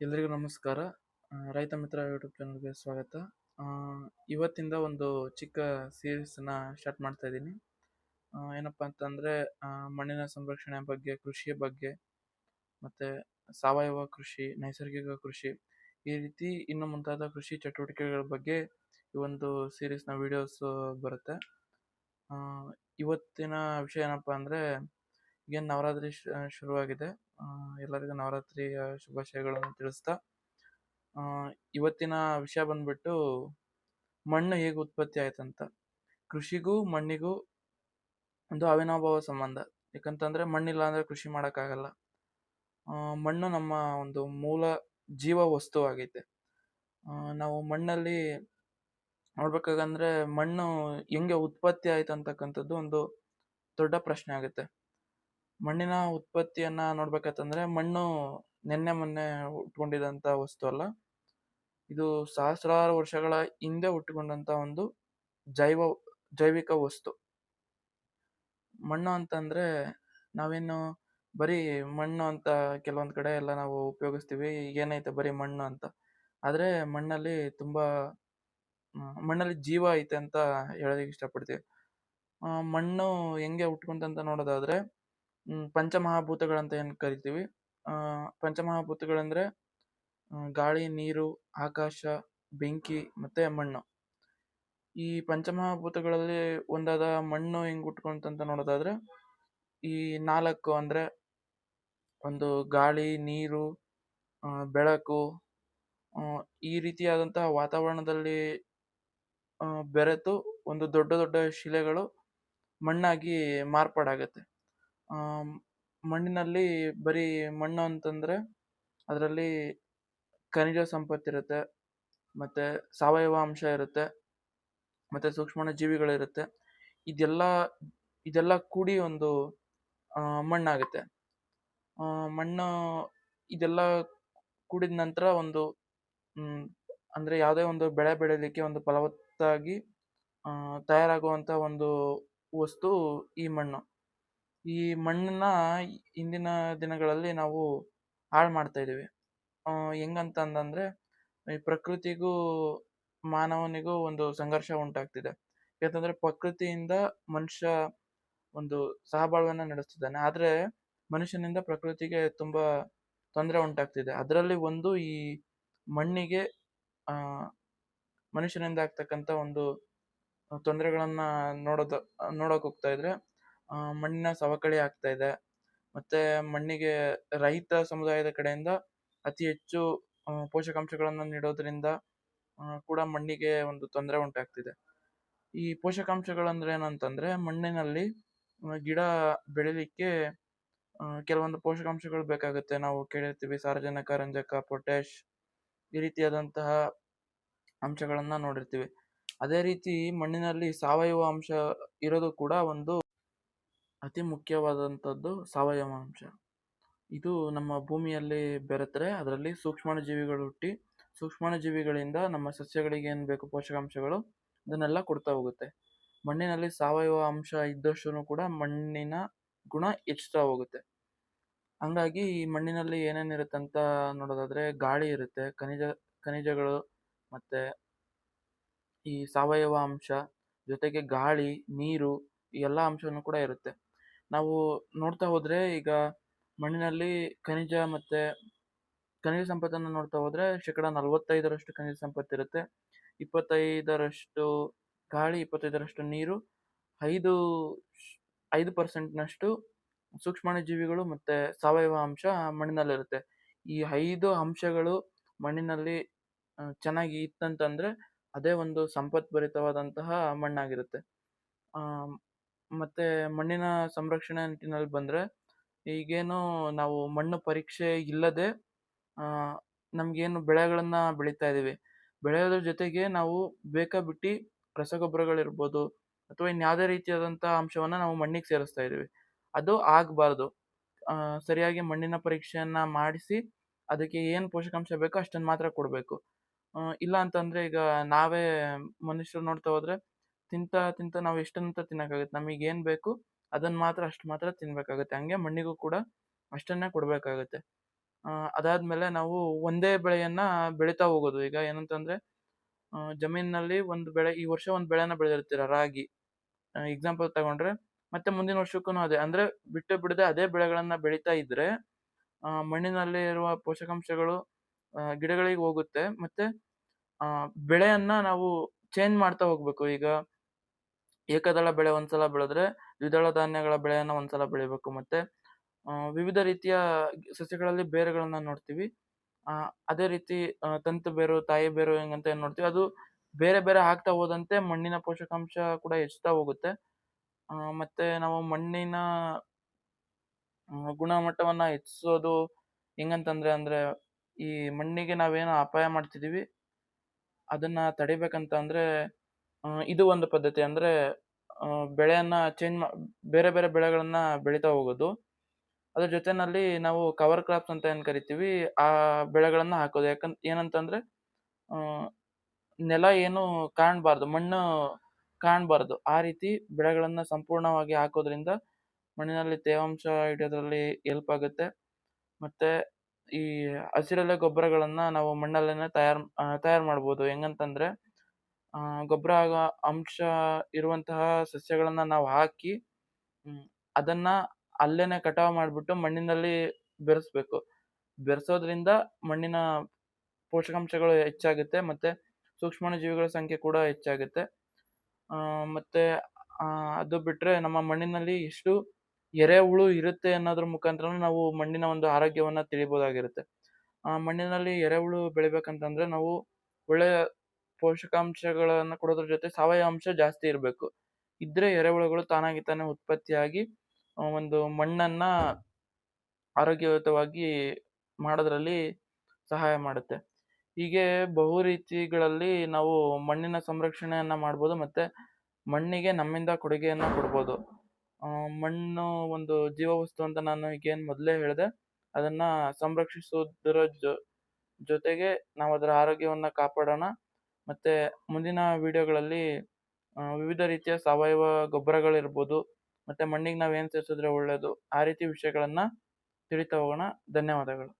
ಎಲ್ರಿಗೂ ನಮಸ್ಕಾರ. ರೈತ ಮಿತ್ರ ಯೂಟ್ಯೂಬ್ ಚಾನಲ್ಗೆ ಸ್ವಾಗತ. ಇವತ್ತಿಂದ ಒಂದು ಚಿಕ್ಕ ಸೀರೀಸನ್ನ ಸ್ಟಾರ್ಟ್ ಮಾಡ್ತಾ ಇದ್ದೀನಿ. ಏನಪ್ಪ ಅಂತಂದರೆ ಮಣ್ಣಿನ ಸಂರಕ್ಷಣೆ ಬಗ್ಗೆ, ಕೃಷಿಯ ಬಗ್ಗೆ, ಮತ್ತು ಸಾವಯವ ಕೃಷಿ, ನೈಸರ್ಗಿಕ ಕೃಷಿ ಈ ರೀತಿ ಇನ್ನು ಮುಂತಾದ ಕೃಷಿ ಚಟುವಟಿಕೆಗಳ ಬಗ್ಗೆ ಈ ಒಂದು ಸೀರೀಸ್ನ ವಿಡಿಯೋಸ್ ಬರುತ್ತೆ. ಇವತ್ತಿನ ವಿಷಯ ಏನಪ್ಪ ಅಂದರೆ ಈಗೇನು ನವರಾತ್ರಿ ಶುರುವಾಗಿದೆ. ಎಲ್ಲರಿಗೂ ನವರಾತ್ರಿಯ ಶುಭಾಶಯಗಳನ್ನು ತಿಳಿಸ್ತಾ ಇವತ್ತಿನ ವಿಷಯ ಬಂದ್ಬಿಟ್ಟು ಮಣ್ಣು ಹೇಗೆ ಉತ್ಪತ್ತಿ ಆಯ್ತಂತ. ಕೃಷಿಗೂ ಮಣ್ಣಿಗೂ ಒಂದು ಅವಿನಾಭಾವ ಸಂಬಂಧ. ಯಾಕಂತಂದ್ರೆ ಮಣ್ಣಿಲ್ಲ ಅಂದ್ರೆ ಕೃಷಿ ಮಾಡೋಕ್ಕಾಗಲ್ಲ. ಮಣ್ಣು ನಮ್ಮ ಒಂದು ಮೂಲ ಜೀವ ವಸ್ತು ಆಗೈತೆ. ನಾವು ಮಣ್ಣಲ್ಲಿ ನೋಡ್ಬೇಕಾಗಂದ್ರೆ ಮಣ್ಣು ಹೆಂಗೆ ಉತ್ಪತ್ತಿ ಆಯ್ತು ಅಂತಕ್ಕಂಥದ್ದು ಒಂದು ದೊಡ್ಡ ಪ್ರಶ್ನೆ ಆಗುತ್ತೆ. ಮಣ್ಣಿನ ಉತ್ಪತ್ತಿಯನ್ನ ನೋಡ್ಬೇಕಂತಂದ್ರೆ ಮಣ್ಣು ನಿನ್ನೆ ಮೊನ್ನೆ ಹುಟ್ಕೊಂಡಿದಂತ ವಸ್ತು ಅಲ್ಲ. ಇದು ಸಹಸ್ರಾರು ವರ್ಷಗಳ ಹಿಂದೆ ಹುಟ್ಟಿಕೊಂಡಂತ ಒಂದು ಜೈವ, ಜೈವಿಕ ವಸ್ತು. ಮಣ್ಣು ಅಂತಂದ್ರೆ ನಾವೇನು ಬರೀ ಮಣ್ಣು ಅಂತ ಕೆಲವೊಂದ್ ಕಡೆ ಎಲ್ಲ ನಾವು ಉಪಯೋಗಿಸ್ತೀವಿ. ಏನೈತೆ ಬರೀ ಮಣ್ಣು ಅಂತ. ಆದ್ರೆ ಮಣ್ಣಲ್ಲಿ ತುಂಬಾ, ಮಣ್ಣಲ್ಲಿ ಜೀವ ಐತೆ ಅಂತ ಹೇಳೋದಕ್ಕೆ ಇಷ್ಟಪಡ್ತೀವಿ. ಮಣ್ಣು ಹೆಂಗೆ ಹುಟ್ಕೊಂತಂತ ನೋಡೋದಾದ್ರೆ ಮ್, ಪಂಚಮಹಾಭೂತಗಳಂತ ಏನ್ ಕರಿತೀವಿ? ಆ, ಪಂಚಮಹಾಭೂತಗಳಂದ್ರೆ ಆ, ಗಾಳಿ ನೀರು ಆಕಾಶ ಬೆಂಕಿ ಮತ್ತೆ ಮಣ್ಣು. ಈ ಪಂಚಮಹಾಭೂತಗಳಲ್ಲಿ ಒಂದಾದ ಮಣ್ಣು ಹೆಂಗ್ ಉಟ್ಕೊಂತಂತ ನೋಡೋದಾದ್ರೆ ಈ ನಾಲ್ಕು ಅಂದ್ರೆ ಒಂದು ಗಾಳಿ ನೀರು ಬೆಳಕು ಈ ರೀತಿಯಾದಂತಹ ವಾತಾವರಣದಲ್ಲಿ ಬೆರೆತು ಒಂದು ದೊಡ್ಡ ದೊಡ್ಡ ಶಿಲೆಗಳು ಮಣ್ಣಾಗಿ ಮಾರ್ಪಾಡಾಗತ್ತೆ. ಮಣ್ಣಿನಲ್ಲಿ ಬರೀ ಮಣ್ಣು ಅಂತಂದರೆ ಅದರಲ್ಲಿ ಖನಿಜ ಸಂಪತ್ತಿರುತ್ತೆ ಮತ್ತೆ ಸಾವಯವ ಅಂಶ ಇರುತ್ತೆ, ಮತ್ತೆ ಸೂಕ್ಷ್ಮಾಣು ಜೀವಿಗಳಿರುತ್ತೆ. ಇದೆಲ್ಲ ಇದೆಲ್ಲ ಕೂಡಿ ಒಂದು ಮಣ್ಣಾಗುತ್ತೆ. ಮಣ್ಣು ಇದೆಲ್ಲ ಕೂಡಿದ ನಂತರ ಒಂದು ಅಂದರೆ ಯಾವುದೇ ಒಂದು ಬೆಳೆ ಬೆಳಿಲಿಕ್ಕೆ ಒಂದು ಫಲವತ್ತಾಗಿ ತಯಾರಾಗುವಂಥ ಒಂದು ವಸ್ತು ಈ ಮಣ್ಣು. ಈ ಮಣ್ಣನ್ನ ಇಂದಿನ ದಿನಗಳಲ್ಲಿ ನಾವು ಹಾಳು ಮಾಡ್ತಾ ಇದೀವಿ. ಹೆಂಗಂತ ಅಂದ್ರೆ ಈ ಪ್ರಕೃತಿಗೂ ಮಾನವನಿಗೂ ಒಂದು ಸಂಘರ್ಷ ಉಂಟಾಗ್ತಿದೆ. ಯಾಕಂದ್ರೆ ಪ್ರಕೃತಿಯಿಂದ ಮನುಷ್ಯ ಒಂದು ಸಹಬಾಳ್ವೆನ ನಡೆಸ್ತಿದ್ದಾನೆ. ಆದ್ರೆ ಮನುಷ್ಯನಿಂದ ಪ್ರಕೃತಿಗೆ ತುಂಬಾ ತೊಂದರೆ ಉಂಟಾಗ್ತಿದೆ. ಅದರಲ್ಲಿ ಒಂದು ಈ ಮಣ್ಣಿಗೆ, ಆ, ಮನುಷ್ಯನಿಂದ ಆಗ್ತಕ್ಕಂಥ ಒಂದು ತೊಂದರೆಗಳನ್ನ ನೋಡೋದ, ನೋಡಕ್ ಹೋಗ್ತಾ ಇದ್ರೆ ಮಣ್ಣಿನ ಸವಕಳಿ ಆಗ್ತಾ ಇದೆ. ಮತ್ತೆ ಮಣ್ಣಿಗೆ ರೈತ ಸಮುದಾಯದ ಕಡೆಯಿಂದ ಅತಿ ಹೆಚ್ಚು ಪೋಷಕಾಂಶಗಳನ್ನು ನೀಡೋದ್ರಿಂದ ಕೂಡ ಮಣ್ಣಿಗೆ ಒಂದು ತೊಂದರೆ ಉಂಟಾಗ್ತಿದೆ. ಈ ಪೋಷಕಾಂಶಗಳಂದ್ರೆ ಏನಂತಂದ್ರೆ, ಮಣ್ಣಿನಲ್ಲಿ ಗಿಡ ಬೆಳಿಲಿಕ್ಕೆ ಕೆಲವೊಂದು ಪೋಷಕಾಂಶಗಳು ಬೇಕಾಗುತ್ತೆ. ನಾವು ಕೇಳಿರ್ತೀವಿ, ಸಾರಜನಕ, ರಂಜಕ ಪೊಟ್ಯಾಶ್ ಈ ರೀತಿಯಾದಂತಹ ಅಂಶಗಳನ್ನ ನೋಡಿರ್ತೀವಿ. ಅದೇ ರೀತಿ ಮಣ್ಣಿನಲ್ಲಿ ಸಾವಯವ ಅಂಶ ಇರೋದು ಕೂಡ ಒಂದು ಅತಿ ಮುಖ್ಯವಾದಂಥದ್ದು ಸಾವಯವ ಅಂಶ ಇದು ನಮ್ಮ ಭೂಮಿಯಲ್ಲಿ ಬೆರೆತರೆ, ಅದರಲ್ಲಿ ಸೂಕ್ಷ್ಮಾಣು ಜೀವಿಗಳು ಹುಟ್ಟಿ ಸೂಕ್ಷ್ಮಾಣು ಜೀವಿಗಳಿಂದ ನಮ್ಮ ಸಸ್ಯಗಳಿಗೆ ಏನು ಬೇಕು ಪೋಷಕಾಂಶಗಳು ಅದನ್ನೆಲ್ಲ ಕೊಡ್ತಾ ಹೋಗುತ್ತೆ. ಮಣ್ಣಿನಲ್ಲಿ ಸಾವಯವ ಅಂಶ ಇದ್ದಷ್ಟು ಕೂಡ ಮಣ್ಣಿನ ಗುಣ ಹೆಚ್ಚುತ್ತಾ ಹೋಗುತ್ತೆ. ಹಂಗಾಗಿ ಈ ಮಣ್ಣಿನಲ್ಲಿ ಏನೇನಿರುತ್ತೆ ಅಂತ ನೋಡೋದಾದ್ರೆ ಗಾಳಿ ಇರುತ್ತೆ, ಖನಿಜ, ಖನಿಜಗಳು ಮತ್ತೆ ಈ ಸಾವಯವ ಅಂಶ ಜೊತೆಗೆ ಗಾಳಿ, ನೀರು ಈ ಎಲ್ಲ ಅಂಶವನ್ನು ಕೂಡ ಇರುತ್ತೆ. ನಾವು ನೋಡ್ತಾ ಹೋದ್ರೆ ಈಗ ಮಣ್ಣಿನಲ್ಲಿ ಖನಿಜ ಮತ್ತೆ ಖನಿಜ ಸಂಪತ್ತನ್ನು ನೋಡ್ತಾ ಹೋದ್ರೆ ಶೇಕಡ ನಲವತ್ತೈದರಷ್ಟು ಖನಿಜ ಸಂಪತ್ತಿರುತ್ತೆ. ಇಪ್ಪತ್ತೈದರಷ್ಟು ಗಾಳಿ, ಇಪ್ಪತ್ತೈದರಷ್ಟು ನೀರು, ಐದು ಐದು ಪರ್ಸೆಂಟ್ನಷ್ಟು ಸೂಕ್ಷ್ಮಾಣು ಜೀವಿಗಳು ಮತ್ತೆ ಸಾವಯವ ಅಂಶ ಮಣ್ಣಿನಲ್ಲಿರುತ್ತೆ. ಈ ಐದು ಅಂಶಗಳು ಮಣ್ಣಿನಲ್ಲಿ ಚೆನ್ನಾಗಿ ಇತ್ತಂತಂದ್ರೆ ಅದೇ ಒಂದು ಸಂಪತ್ಭರಿತವಾದಂತಹ ಮಣ್ಣಾಗಿರುತ್ತೆ. ಮತ್ತೆ ಮಣ್ಣಿನ ಸಂರಕ್ಷಣೆ ನಿಟ್ಟಿನಲ್ಲಿ ಬಂದ್ರೆ, ಈಗೇನು ನಾವು ಮಣ್ಣು ಪರೀಕ್ಷೆ ಇಲ್ಲದೆ ನಮ್ಗೇನು ಬೆಳೆಗಳನ್ನ ಬೆಳೀತಾ ಇದ್ದೀವಿ. ಬೆಳೆಯೋದ್ರ ಜೊತೆಗೆ ನಾವು ಬೇಕಾ ಬಿಟ್ಟಿ ರಸಗೊಬ್ಬರಗಳಿರ್ಬೋದು, ಅಥವಾ ಇನ್ಯಾವುದೇ ರೀತಿಯಾದಂಥ ಅಂಶವನ್ನ ನಾವು ಮಣ್ಣಿಗೆ ಸೇರಿಸ್ತಾ ಇದ್ದೀವಿ. ಅದು ಆಗಬಾರ್ದು. ಸರಿಯಾಗಿ ಮಣ್ಣಿನ ಪರೀಕ್ಷೆಯನ್ನು ಮಾಡಿಸಿ, ಅದಕ್ಕೆ ಏನು ಪೋಷಕಾಂಶ ಬೇಕೋ ಅಷ್ಟನ್ನು ಮಾತ್ರ ಕೊಡಬೇಕು. ಇಲ್ಲ ಅಂತಂದ್ರೆ ಈಗ ನಾವೇ ಮನುಷ್ಯರು ನೋಡ್ತಾ ಹೋದ್ರೆ ತಿಂತ ತಿಂತ ನಾವು ಎಷ್ಟಂತ ತಿನ್ನಕ್ಕಾಗುತ್ತೆ? ನಮಗೆ ಏನು ಬೇಕು ಅದನ್ನ ಮಾತ್ರ ಅಷ್ಟು ಮಾತ್ರ ತಿನ್ಬೇಕಾಗುತ್ತೆ. ಹಂಗೆ ಮಣ್ಣಿಗೂ ಕೂಡ ಅಷ್ಟನ್ನೇ ಕೊಡಬೇಕಾಗುತ್ತೆ. ಅದಾದಮೇಲೆ ನಾವು ಒಂದೇ ಬೆಳೆಯನ್ನ ಬೆಳಿತಾ ಹೋಗೋದು. ಈಗ ಏನಂತಂದ್ರೆ ಜಮೀನಿನಲ್ಲಿ ಒಂದು ಬೆಳೆ ಈ ವರ್ಷ ಒಂದು ಬೆಳೆನ ಬೆಳೆದಿರ್ತೀರ? ರಾಗಿ. ಎಕ್ಸಾಂಪಲ್ ತಗೊಂಡ್ರೆ ಮತ್ತೆ ಮುಂದಿನ ವರ್ಷಕ್ಕೂ ಅದೇ. ಅಂದ್ರೆ ಬಿಟ್ಟು ಬಿಡದೆ ಅದೇ ಬೆಳೆಗಳನ್ನ ಬೆಳಿತಾ ಇದ್ರೆ ಆ, ಮಣ್ಣಿನಲ್ಲಿ ಇರುವ ಪೋಷಕಾಂಶಗಳು ಗಿಡಗಳಿಗೆ ಹೋಗುತ್ತೆ. ಮತ್ತೆ ಬೆಳೆಯನ್ನ ನಾವು ಚೇಂಜ್ ಮಾಡ್ತಾ ಹೋಗ್ಬೇಕು. ಈಗ ಏಕದಳ ಬೆಳೆ ಒಂದ್ಸಲ ಬೆಳೆದ್ರೆ ದ್ವಿದಳ ಧಾನ್ಯಗಳ ಬೆಳೆಯನ್ನ ಒಂದ್ಸಲ ಬೆಳಿಬೇಕು. ಮತ್ತೆ ವಿವಿಧ ರೀತಿಯ ಸಸ್ಯಗಳಲ್ಲಿ ಬೇರುಗಳನ್ನ ನೋಡ್ತೀವಿ. ಅದೇ ರೀತಿ ತಂತು ಬೇರು, ತಾಯಿ ಬೇರು ಹೆಂಗಂತ ಏನ್ ನೋಡ್ತೀವಿ. ಅದು ಬೇರೆ ಬೇರೆ ಆಗ್ತಾ ಹೋದಂತೆ ಮಣ್ಣಿನ ಪೋಷಕಾಂಶ ಕೂಡ ಹೆಚ್ಚುತ್ತಾ ಹೋಗುತ್ತೆ. ಅಹ್ ಮತ್ತೆ ನಾವು ಮಣ್ಣಿನ ಗುಣಮಟ್ಟವನ್ನ ಹೆಚ್ಚಿಸೋದು ಹೆಂಗಂತಂದ್ರೆ ಅಂದ್ರೆ ಈ ಮಣ್ಣಿಗೆ ನಾವೇನು ಅಪಾಯ ಮಾಡ್ತಿದೀವಿ, ಅದನ್ನ ತಡಿಬೇಕಂತ ಅಂದ್ರೆ ಇದು ಒಂದು ಪದ್ಧತಿ ಅಂದ್ರೆ ಬೆಳೆಯನ್ನು ಚೇಂಜ್ ಬೇರೆ ಬೇರೆ ಬೆಳೆಗಳನ್ನು ಬೆಳಿತಾ ಹೋಗೋದು. ಅದ್ರ ಜೊತೆನಲ್ಲಿ ನಾವು ಕವರ್ ಕ್ರಾಪ್ಸ್ ಅಂತ ಏನು ಕರಿತೀವಿ, ಆ ಬೆಳೆಗಳನ್ನು ಹಾಕೋದು. ಯಾಕಂತ ಏನಂತಂದ್ರೆ ನೆಲ ಏನು ಕಾಣಬಾರ್ದು, ಮಣ್ಣು ಕಾಣಬಾರ್ದು. ಆ ರೀತಿ ಬೆಳೆಗಳನ್ನು ಸಂಪೂರ್ಣವಾಗಿ ಹಾಕೋದ್ರಿಂದ ಮಣ್ಣಿನಲ್ಲಿ ತೇವಾಂಶ ಹಿಡಿಯೋದ್ರಲ್ಲಿ ಹೆಲ್ಪ್ ಆಗುತ್ತೆ. ಮತ್ತೆ ಈ ಹಸಿರೆಲೆ ಗೊಬ್ಬರಗಳನ್ನು ನಾವು ಮಣ್ಣಲ್ಲೇನೆ ತಯಾರು ತಯಾರು ಮಾಡ್ಬೋದು. ಹೆಂಗಂತಂದ್ರೆ ಗೊಬ್ಬರ ಅಂಶ ಇರುವಂತಹ ಸಸ್ಯಗಳನ್ನ ನಾವು ಹಾಕಿ ಅದನ್ನ ಅಲ್ಲೇನೆ ಕಟಾವ್ ಮಾಡಿಬಿಟ್ಟು ಮಣ್ಣಿನಲ್ಲಿ ಬೆರೆಸ್ಬೇಕು. ಬೆರೆಸೋದ್ರಿಂದ ಮಣ್ಣಿನ ಪೋಷಕಾಂಶಗಳು ಹೆಚ್ಚಾಗುತ್ತೆ ಮತ್ತೆ ಸೂಕ್ಷ್ಮ ಜೀವಿಗಳ ಸಂಖ್ಯೆ ಕೂಡ ಹೆಚ್ಚಾಗುತ್ತೆ. ಮತ್ತೆ ಅದು ಬಿಟ್ರೆ ನಮ್ಮ ಮಣ್ಣಿನಲ್ಲಿ ಎಷ್ಟು ಎರೆಹುಳು ಇರುತ್ತೆ ಅನ್ನೋದ್ರ ಮುಖಾಂತರ ನಾವು ಮಣ್ಣಿನ ಒಂದು ಆರೋಗ್ಯವನ್ನ ತಿಳಿಬೋದಾಗಿರುತ್ತೆ. ಮಣ್ಣಿನಲ್ಲಿ ಎರೆಹುಳು ಬೆಳಿಬೇಕಂತಂದ್ರೆ ನಾವು ಒಳ್ಳೆ ಪೋಷಕಾಂಶಗಳನ್ನ ಕೊಡೋದ್ರ ಜೊತೆ ಸಾವಯವ ಅಂಶ ಜಾಸ್ತಿ ಇರಬೇಕು. ಇದ್ರೆ ಎರೆಹುಳುಗಳು ತಾನಾಗಿ ತಾನೇ ಉತ್ಪತ್ತಿಯಾಗಿ ಒಂದು ಮಣ್ಣನ್ನ ಆರೋಗ್ಯಯುತವಾಗಿ ಮಾಡೋದ್ರಲ್ಲಿ ಸಹಾಯ ಮಾಡುತ್ತೆ. ಹೀಗೆ ಬಹು ರೀತಿಗಳಲ್ಲಿ ನಾವು ಮಣ್ಣಿನ ಸಂರಕ್ಷಣೆಯನ್ನ ಮಾಡ್ಬೋದು ಮತ್ತೆ ಮಣ್ಣಿಗೆ ನಮ್ಮಿಂದ ಕೊಡುಗೆಯನ್ನ ಕೊಡ್ಬೋದು. ಮಣ್ಣು ಒಂದು ಜೀವವಸ್ತು ಅಂತ ನಾನು ಈಗೇನ್ ಮೊದಲೇ ಹೇಳಿದೆ, ಅದನ್ನ ಸಂರಕ್ಷಿಸುವುದರ ಜೊ, ಜೊತೆಗೆ ನಾವು ಅದರ ಆರೋಗ್ಯವನ್ನ ಕಾಪಾಡೋಣ. ಮತ್ತೆ ಮುಂದಿನ ವಿಡಿಯೋಗಳಲ್ಲಿ ವಿವಿಧ ರೀತಿಯ ಸಾವಯವ ಗೊಬ್ಬರಗಳಿರ್ಬೋದು, ಮತ್ತೆ ಮಣ್ಣಿಗೆ ನಾವು ಏನು ಸೇರಿಸಿದ್ರೆ ಒಳ್ಳೇದು, ಆ ರೀತಿ ವಿಷಯಗಳನ್ನ ತಿಳಿತಾ ಹೋಗೋಣ. ಧನ್ಯವಾದಗಳು.